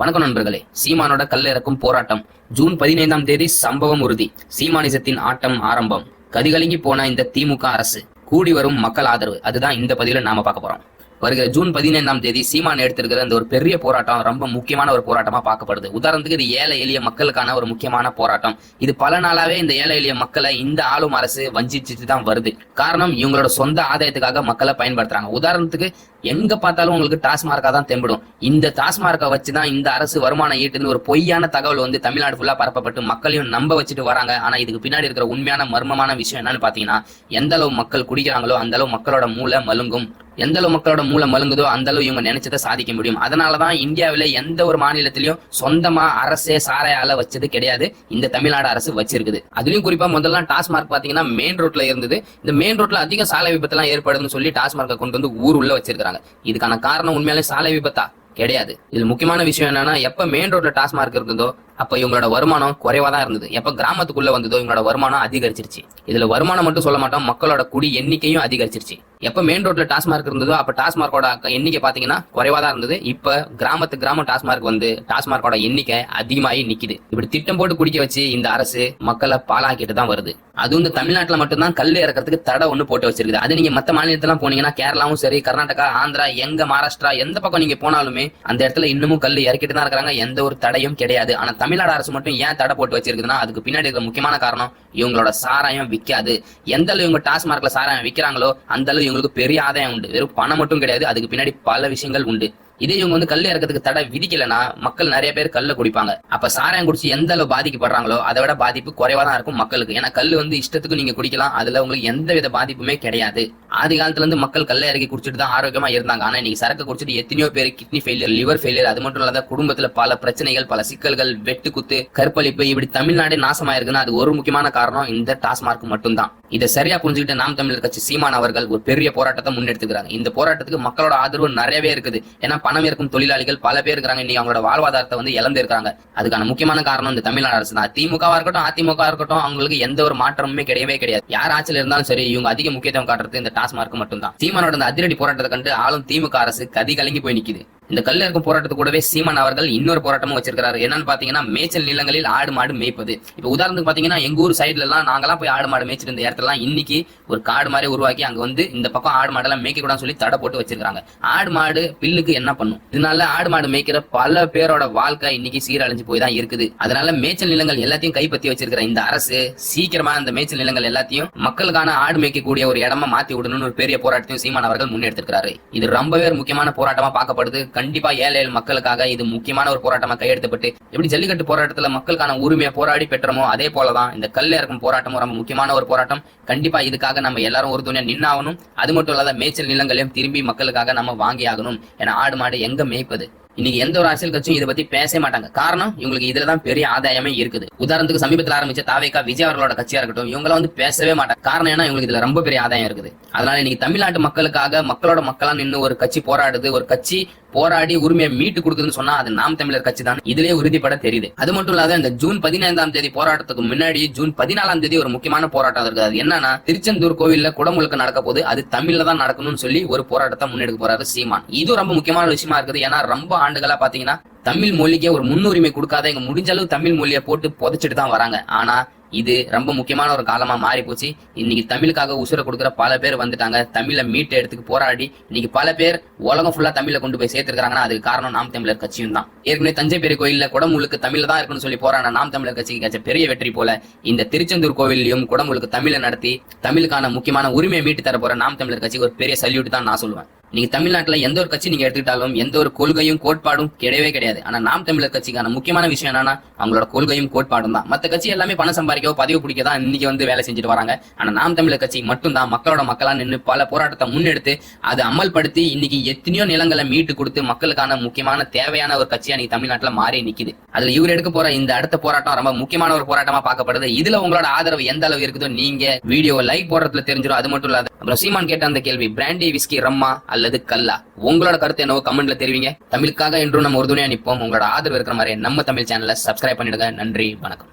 வணக்கம் நண்பர்களே. சீமானோட கல்லிறக்கும் போராட்டம். ஜூன் பதினைந்தாம் தேதி சம்பவம் உறுதி. சீமானிசத்தின் ஆட்டம் ஆரம்பம். கதிகலங்கி போன இந்த திமுக அரசு. கூடி வரும் மக்கள் ஆதரவு. அதுதான் இந்த பதிவில் நாம பார்க்க போறோம். வருகிற ஜூன் பதினைந்தாம் தேதி சீமான் எடுத்திருக்கிற அந்த ஒரு பெரிய போராட்டம் ரொம்ப முக்கியமான ஒரு போராட்டமா பார்க்கப்படுது. உதாரணத்துக்கு இது ஏழை எளிய மக்களுக்கான ஒரு முக்கியமான போராட்டம். இது பல நாளாவே இந்த ஏழை எளிய மக்களை இந்த ஆளும் அரசு வஞ்சிச்சுட்டு தான் வருது. காரணம் இவங்களோட சொந்த ஆதாயத்துக்காக மக்களை பயன்படுத்துறாங்க. உதாரணத்துக்கு எங்க பார்த்தாலும் உங்களுக்கு டாஸ்மார்க்கா தான் தெம்பிடும். இந்த டாஸ்மார்க்கை வச்சு தான் இந்த அரசு வருமானம் ஈட்டுன்னு ஒரு பொய்யான தகவல் வந்து தமிழ்நாடு ஃபுல்லா பரப்பப்பட்டு மக்களையும் நம்ப வச்சுட்டு வராங்க. ஆனா இதுக்கு பின்னாடி இருக்கிற உண்மையான மர்மமான விஷயம் என்னன்னு பாத்தீங்கன்னா எந்த அளவு மக்கள் குடிக்கிறாங்களோ அந்த அளவு மக்களோட மூளை மலுங்கும் எந்த அளவு மக்களோட மூளை மலுங்குதோ அந்த அளவு இவங்க நினைச்சதை சாதிக்க முடியும். அதனாலதான் இந்தியாவில எந்த ஒரு மாநிலத்திலயும் சொந்தமா அரசே சாரையால வச்சது கிடையாது. இந்த தமிழ்நாடு அரசு வச்சிருக்குது. அதுலயும் குறிப்பா முதல்ல டாஸ்மார்க் பாத்தீங்கன்னா மெயின் ரோட்ல இருந்தது. இந்த மெயின் ரோட்ல அதிக சாலை விபத்து எல்லாம் ஏற்படுதுன்னு சொல்லி டாஸ்மார்க்கை கொண்டு வந்து ஊர் உள்ள வச்சிருக்காங்க இதுக்கான காரணம் உண்மையாலே சாலை விபத்தா? கிடையாது. இதுல முக்கியமான விஷயம் என்னன்னா எப்ப மெயின் ரோட்ல டாஸ்மார்க் இருந்ததோ அப்ப இவங்களோட வருமானம் குறைவா தான் இருந்தது. எப்ப கிராமத்துக்குள்ள வந்ததோ இவங்களோட வருமானம் அதிகரிச்சிருச்சு. இதுல வருமானம் மட்டும் சொல்ல மாட்டோம் மக்களோட குடி எண்ணிக்கையும் அதிகரிச்சிருச்சு. எப்ப மெயின் ரோட்ல டாஸ்மார்க் இருந்ததோ அப்ப டாஸ்மார்க்கோட எண்ணிக்கை பாத்தீங்கன்னா குறைவா தான் இருந்தது. இப்ப கிராமத்து கிராமம் டாஸ்மார்க் வந்து டாஸ்மார்க்கோட எண்ணிக்கை அதிகமாகி நிக்குது. இப்படி திட்டம் போட்டு குடிக்க வச்சு இந்த அரசு மக்களை பாலாக்கிட்டு தான் வருது. அதுவும் இந்த தமிழ்நாட்டில் மட்டும்தான் கல் இறக்கிறதுக்கு தடை ஒன்று போட்டு வச்சிருக்குது. அது நீங்க மற்ற மாநிலத்தெல்லாம் போனீங்கன்னா கேரளாவும் சரி கர்நாடகா ஆந்திரா எங்க மகாராஷ்டிரா எந்த பக்கம் நீங்க போனாலுமே அந்த இடத்துல இன்னமும் கல் இறக்கிட்டு தான் இருக்கிறாங்க. எந்த ஒரு தடையும் கிடையாது. ஆனா தமிழ்நாடு அரசு மட்டும் ஏன் தடை போட்டு வச்சிருக்குதுன்னா அதுக்கு பின்னாடி இருக்கிற முக்கியமான காரணம் இவங்களோட சாராயம் விற்காது எந்த அளவு இவங்க டாஸ்மார்க்ல சாராயம் விற்கிறாங்களோ அந்த அளவு இவங்களுக்கு பெரிய ஆதாயம் உண்டு. வெறும் பணம் மட்டும் கிடையாது அதுக்கு பின்னாடி பல விஷயங்கள் உண்டு. இதே இவங்க வந்து கல் இறக்கிறதுக்கு தடை விதிக்கலனா மக்கள் நிறைய பேர் கல்ல குடிப்பாங்க. அப்ப சாராயம் குடிச்சு எந்த அளவு பாதிக்கப்படுறாங்களோ அதை விட பாதிப்பு குறைவா தான் இருக்கும் மக்களுக்கு. ஏன்னா கல் வந்து இஷ்டத்துக்கு நீங்க குடிக்கலாம். அதுல உங்களுக்கு எந்த வித பாதிப்புமே கிடையாது. ஆதி காலத்துல இருந்து மக்கள் கல்ல இறக்கி குடிச்சிட்டு தான் ஆரோக்கியமா இருந்தாங்க. ஆனா இன்னைக்கு சரக்கு குடிச்சிட்டு எத்தனையோ பேர் கிட்னி ஃபெயிலியர் லிவர் ஃபெயிலியர் அது மட்டும் இல்லாத குடும்பத்துல பல பிரச்சனைகள் பல சிக்கல்கள் வெட்டு குத்து கற்பழிப்பு இப்படி தமிழ்நாடே நாசமா இருக்குன்னா அது ஒரு முக்கியமான காரணம் இந்த டாஸ்மார்க் மட்டும்தான். இதை சரியா புரிஞ்சுக்கிட்டு நாம் தமிழர் கட்சி சீமான் அவர்கள் ஒரு பெரிய போராட்டத்தை முன்னெடுத்துக்கிறாங்க. இந்த போராட்டத்துக்கு மக்களோட ஆதரவு நிறையவே இருக்குது. ஏன்னா பணம் இருக்கும் தொழிலாளிகள் பல பேர் இருக்கிறாங்க. இன்னைக்கு அவங்களோட வாழ்வாதாரத்தை வந்து இழந்து இருக்காங்க அதுக்கான முக்கியமான காரணம் இந்த தமிழ்நாடு அரசு தான். திமுகவா இருக்கட்டும் அதிமுக இருக்கட்டும் அவங்களுக்கு எந்த ஒரு மாற்றமுமே கிடையவே கிடையாது. யார் ஆட்சியில் இருந்தாலும் சரி இவங்க அதிக முக்கியத்துவம் காட்டுறது இந்த டாஸ்மார்க் மட்டும்தான். சீமானோட இந்த அதிரடி போராட்டத்தை கண்டு ஆளும் திமுக அரசு கதி கலங்கி போய் நிக்குது. இந்த கல்ல இருக்கும் போராட்டத்து கூடவே சீமான் அவர்கள் இன்னொரு போராட்டமும் வச்சிருக்காரு என்னன்னு பாத்தீங்கன்னா மேய்ச்சல் நிலங்களில் ஆடு மாடு மேய்ப்பது. இப்ப உதாரணத்துக்கு பாத்தீங்கன்னா எங்க ஊர் சைடுல எல்லாம் நாங்கெல்லாம் போய் ஆடு மாடு மேய்ச்சிட்டு இருந்த இடத்துல இன்னைக்கு ஒரு காடு மாதிரி உருவாக்கி அங்க வந்து இந்த பக்கம் ஆடு மாடெல்லாம் மேய்க்க கூடாதுன்னு சொல்லி தடை போட்டு வச்சிருக்காங்க ஆடு மாடு பில்லுக்கு என்ன பண்ணும்? இதனால ஆடு மாடு மேய்க்கிற பல பேரோட வாழ்க்கை இன்னைக்கு சீரழிஞ்சு போய் தான் இருக்குது. அதனால மேய்ச்சல் நிலங்கள் எல்லாத்தையும் கைப்பற்றி வச்சிருக்கிற இந்த அரசு சீக்கிரமா அந்த மேய்ச்சல் நிலங்கள் எல்லாத்தையும் மக்களுக்கான ஆடு மேய்க்கக்கூடிய ஒரு இடமா மாத்தி விடணும்னு ஒரு பெரிய போராட்டத்தையும் சீமான் அவர்கள் முன்னெடுத்திருக்காரு இது ரொம்பவே முக்கியமான போராட்டமா பார்க்கப்படுது. கண்டிப்பா ஏழை மக்களுக்காக இது முக்கியமான ஒரு போராட்டமா கையெழுத்தப்பட்டு எப்படி ஜல்லிக்கட்டு போராட்டத்துல மக்களுக்கான உரிமையை போராடி பெற்றமோ அதே போலதான் இந்த கல் இறக்கும் போராட்டமும் ரொம்ப முக்கியமான ஒரு போராட்டம். கண்டிப்பா இதுக்காக நம்ம எல்லாரும் ஒரு துணியா நின்னாகணும். அது மட்டும் இல்லாத மேய்ச்சல் நிலங்களையும் திரும்பி மக்களுக்காக நம்ம வாங்கி ஆகணும். ஏன்னா ஆடு மாடு எங்க மேய்ப்பது? இன்னைக்கு எந்த ஒரு அரசியல் கட்சியும் இதை பத்தி பேச மாட்டாங்க. காரணம் இவங்களுக்கு இதுலதான் பெரிய ஆதாயமே இருக்குது. உதாரணத்துக்கு சமீபத்தில் ஆரம்பிச்ச தாவேக்கா விஜய் அவர்களோட கட்சியா இருக்கட்டும் இவங்க வந்து பேசவே மாட்டாங்க. காரணம் ஏன்னா இவங்களுக்கு இதுல ரொம்ப பெரிய ஆதாயம் இருக்குது. அதனால இன்னைக்கு தமிழ்நாட்டு மக்களுக்காக மக்களோட மக்களா நின்று ஒரு கட்சி போராடுது ஒரு கட்சி போராடி உரிமையை மீட்டு கொடுக்குதுன்னு சொன்னா அது நாம் தமிழர் கட்சி தான். இதுலயே உறுதிப்பட தெரியுது. அது மட்டும் இல்லாத இந்த ஜூன் பதினைந்தாம் தேதி போராட்டத்துக்கு முன்னாடி ஜூன் பதினாலாம் தேதி ஒரு முக்கியமான போராட்டம் இருக்குது. அது என்னன்னா திருச்செந்தூர் கோவில்ல குடமுழுக்க நடக்க போது அது தமிழ்ல தான் நடக்கணும்னு சொல்லி ஒரு போராட்டத்தை முன்னெடுக்க போறாரு சீமான். இது ரொம்ப முக்கியமான விஷயமா இருக்குது. ஏன்னா ரொம்ப ஆண்டுகளா பாத்தீங்கன்னா தமிழ் மொழிக்கே ஒரு முன்னுரிமை கொடுக்காத இங்க முடிஞ்ச அளவு தமிழ் மொழியை போட்டு புதைச்சிட்டு தான் வராங்க. ஆனா இது ரொம்ப முக்கியமான ஒரு காலமா மாறி போச்சு. இன்னைக்கு தமிழுக்காக உசுரை கொடுக்குற பல பேர் வந்துட்டாங்க. தமிழை மீட்டு எடுத்துக்கு போராடி இன்னைக்கு பல பேர் உலகம் ஃபுல்லா தமிழை கொண்டு போய் சேர்த்திருக்காங்கன்னா அதுக்கு காரணம் நாம் தமிழர் கட்சியும் தான். ஏற்கனவே தஞ்சை பெரிய கோயில்ல குடமுழுக்கு தமிழ்ல தான் இருக்குன்னு சொல்லி போராட நாம் தமிழர் கட்சிக்கு கிடைச்ச பெரிய வெற்றி போல இந்த திருச்செந்தூர் கோவிலையும் குடமுழுக்கு தமிழை நடத்தி தமிழுக்கான முக்கியமான உரிமையை மீட்டு தர போற நாம் தமிழர் கட்சிக்கு ஒரு பெரிய சல்யூட் தான் நான் சொல்லுவேன். நீங்க தமிழ்நாட்டுல எந்த ஒரு கட்சி நீங்க எடுத்துக்கிட்டாலும் எந்த ஒரு கொள்கையும் கோட்பாடும் கிடையவே கிடையாது. ஆனா நாம் தமிழர் கட்சிக்கான முக்கியமான விஷயம் என்னன்னா அவங்களோட கொள்கையும் கோட்பாடும் தான். மத்த கட்சி எல்லாமே பணம் சம்பாதிக்கவோ பதிவு பிடிக்க தான் இன்னைக்கு வந்து வேலை செஞ்சுட்டு வராங்க. ஆனா நாம் தமிழர் கட்சி மட்டும்தான் மக்களோட மக்களா நின்று பல போராட்டத்தை முன்னெடுத்து அதை அமல்படுத்தி இன்னைக்கு எத்தனையோ நிலங்களை மீட்டு கொடுத்து மக்களுக்கான முக்கியமான தேவையான ஒரு கட்சியா நீங்க தமிழ்நாட்டுல மாறி நிக்குது. அதுல இவர் எடுக்க போற இந்த அடுத்த போராட்டம் ரொம்ப முக்கியமான ஒரு போராட்டமா பார்க்கப்படுது. இதுல உங்களோட ஆதரவு எந்த அளவு இருக்குதோ நீங்க வீடியோ லைக் போடுறதுல தெரிஞ்சிடும் அது மட்டும் இல்லாத அப்புறம் சீமான் கேட்ட அந்த கேள்வி பிராண்டி விஸ்கி ரம்மா அல்லது கல்லா? உங்களோட கருத்து என்னவோ கமெண்ட்ல தெரிவிங்க. தமிழுக்காக என்றும் நம்ம உறுதுணையா நிற்போம் உங்களோட ஆதரவு இருக்கிற மாதிரி நம்ம தமிழ் சேனலை சப்ஸ்கிரைப் பண்ணிடுங்க. நன்றி வணக்கம்.